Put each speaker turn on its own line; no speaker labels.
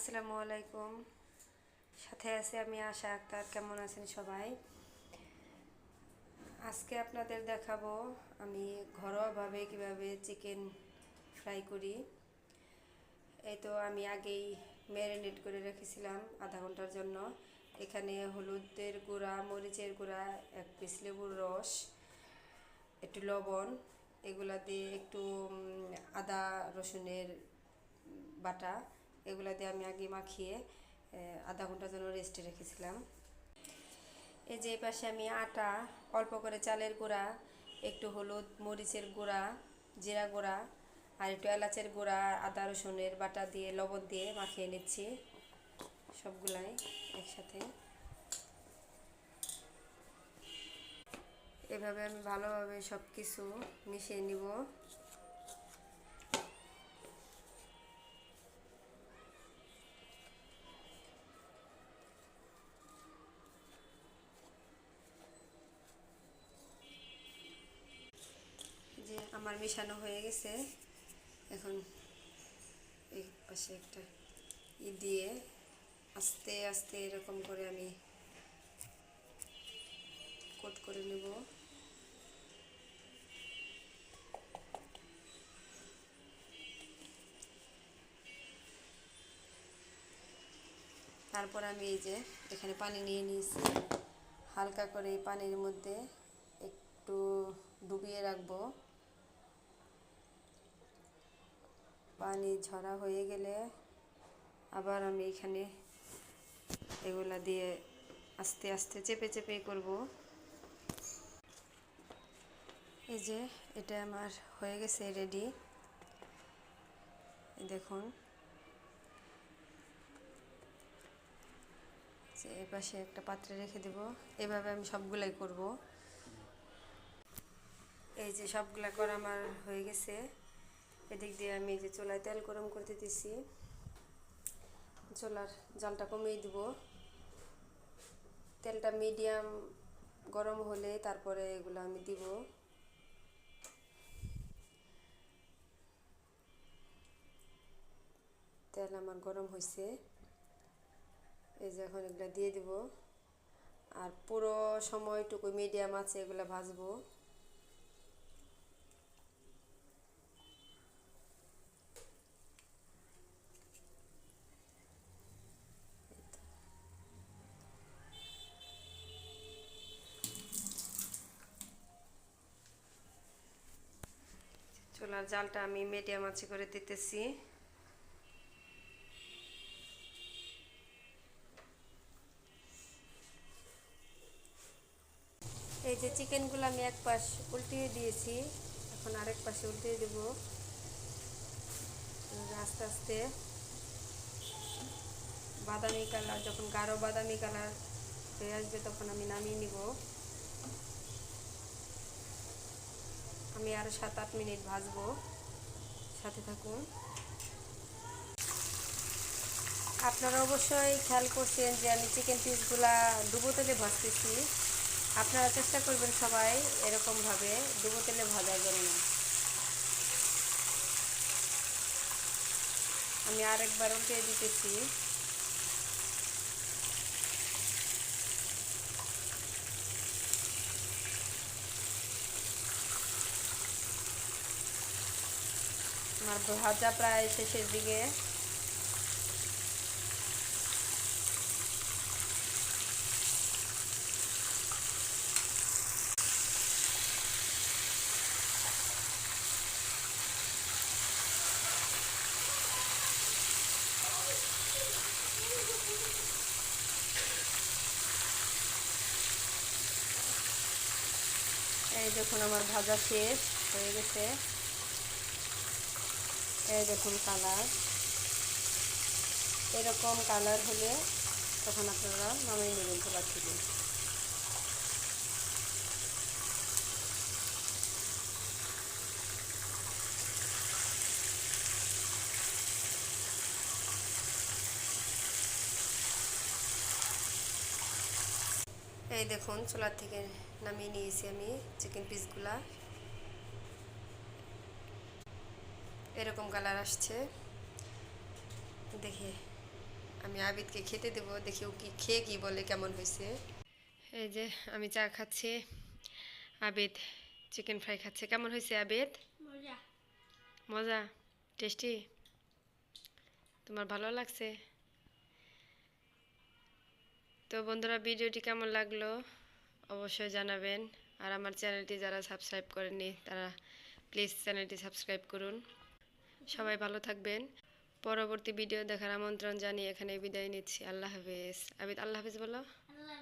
আসসালামু আলাইকুম। সাথে আছে আমি আশা আক্তার, কেমন আছেন সবাই? আজকে আপনাদের দেখাবো আমি ঘরোয়াভাবে কীভাবে চিকেন ফ্রাই করি। এই তো আমি আগেই ম্যারিনেট করে রেখেছিলাম আধা ঘণ্টার জন্য। এখানে হলুদের গুঁড়া, মরিচের গুঁড়া, এক পিস লেবুর রস, একটু লবণ, এগুলা দিয়ে একটু আদা, রসুনের বাটা এগুলা দিয়ে আমি আগে মাখিয়ে আধা ঘণ্টার জন্য রেস্টে রেখেছিলাম। এই যে পাশে আমি আটা, অল্প করে চালের গুঁড়া, একটু হলুদ মরিচের গুঁড়া, জিরা গুঁড়া, আর একটু এলাচের গুঁড়া, আদা, রসুনের বাটা দিয়ে, লবণ দিয়ে মাখিয়ে নিচ্ছি সবগুলাই একসাথে। এভাবে আমি ভালোভাবে সব কিছু মিশিয়ে নিব। আমার মেশানো হয়ে গেছে। এখন এই পাশে একটা ই দিয়ে আস্তে আস্তে এরকম করে আমি কোট করে নেব। তারপর আমি এই যে এখানে পানি নিয়ে নিয়েছি। হালকা করে পানির মধ্যে একটু ডুবিয়ে রাখব। পানি ঝরা হয়ে গেলে আবার আমি এখানে এগুলা দিয়ে আস্তে আস্তে চেপে চেপে করব। এই যে এটা আমার হয়ে গেছে রেডি দেখুন। যে এ পাশে একটা পাত্রে রেখে দেব। এভাবে আমি সবগুলাই করব। এই যে সবগুলা করা আমার হয়ে গেছে। এদিক দিয়ে আমি যে চোলায় তেল গরম করতে দিছি। চোলার জালটা কমিয়ে দিব। তেলটা মিডিয়াম গরম হলে তারপরে এগুলো আমি দিব। তেল আমার গরম হয়েছে এই যে এখন এগুলো দিয়ে দিব। আর পুরো সময়টুকু মিডিয়াম আছে এগুলো ভাজবো চুলার জালটা আমি মিডিয়াম আছে করে দিতেছি। এই যে চিকেনগুলো আমি এক পাশ উল্টিয়ে দিয়েছি, এখন আরেক পাশে উল্টিয়ে দেব। আস্তে আস্তে। বাদামি কালার, যখন গাঢ় বাদামি কালার হয়ে আসবে তখন আমি নামিয়ে নিব। আমি আরও সাত আট মিনিট ভাজবো। সাথে থাকুন। আপনারা অবশ্যই খেয়াল করছেন যে আমি চিকেন পিসগুলা ডুবো তেলে ভাজতেছি। আপনারা চেষ্টা করবেন সবাই এরকমভাবে ডুবো তেলে ভাজার জন্য। আমি আরেকবার উল্টে দিতেছি। আমার ভাজা প্রায় শেষের দিকে। এই দেখুন আমার ভাজা শেষ হয়ে গেছে। এই দেখুন কালার। এরকম কালার হলে তখন আপনারা নামিয়ে নেবেন চোলা থেকে এই দেখুন চুলার থেকে নামিয়ে নিয়েছি আমি চিকেন পিসগুলা এরকম কালার আসছে। দেখে আমি আবিদকে খেতে দেবো দেখি ও কি খেয়ে কি বলে কেমন হয়েছে। এই যে আমি চা খাচ্ছি। আবিদ চিকেন ফ্রাই খাচ্ছে। কেমন হয়েছে আবিদ?
মজা।
মজা? টেস্টি তোমার ভালো লাগছে? তো বন্ধুরা ভিডিওটি কেমন লাগল? অবশ্যই জানাবেন। আর আমার চ্যানেলটি যারা সাবস্ক্রাইব করেননি তারা প্লিজ চ্যানেলটি সাবস্ক্রাইব করুন। সবাই ভালো থাকবেন। পরবর্তী ভিডিও দেখার আমন্ত্রণ জানিয়ে এখানে বিদায় নিচ্ছি। আল্লাহ হাফেজ। আবিদ, আল্লাহ হাফিজ বলো।
আল্লাহ